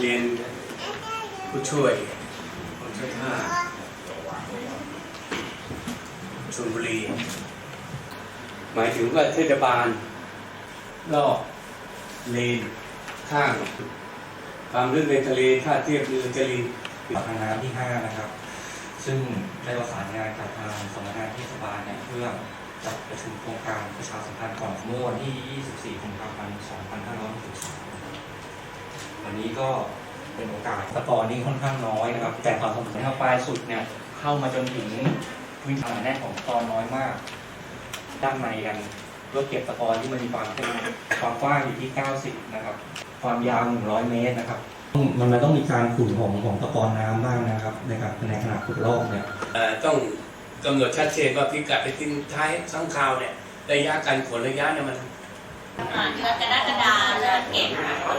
เรียนผู้ช่วยผู้ช่วยท่าชลบุรี หมายถึงว่าเทศบาลรอบเลนข้างความลึกในทะเลท่าเทียบเรือจรินทางน้ำที่ 5 นะครับ ซึ่งได้ประสานงานกับทางสำนักงานเทศบาลเนี่ยเพื่อจัดประชุมโครงการประชาสัมพันธ์ก่อนเมื่อวันที่ 24กุมภาพันธ์ วันนี้ก็เป็นโอกาสตะกอนนี้ค่อนข้างน้อยนะครับ แต่ความสำคัญเข้าปลายสุดเนี่ยเข้ามาจนถึงพื้นที่แน่นของตอนน้อยมาก ด้านในกันเพื่อเก็บตะกอนที่มันมีความเป็นความกว้างอยู่ที่ 90 นะครับ ความยาว100 เมตรนะครับ มันมันต้องมีการขุ่นของของตะกอนน้ำบ้างนะครับในการในขณะขุดลอกเนี่ยเอ่อต้องกำหนดชัดเจนว่าพิกัดไปทิ้งท้ายข้างคาวเนี่ยระยะการขนระยะเนี่ยมันอ่าเดือนกรกฎาเริ่มเก็บค่ะ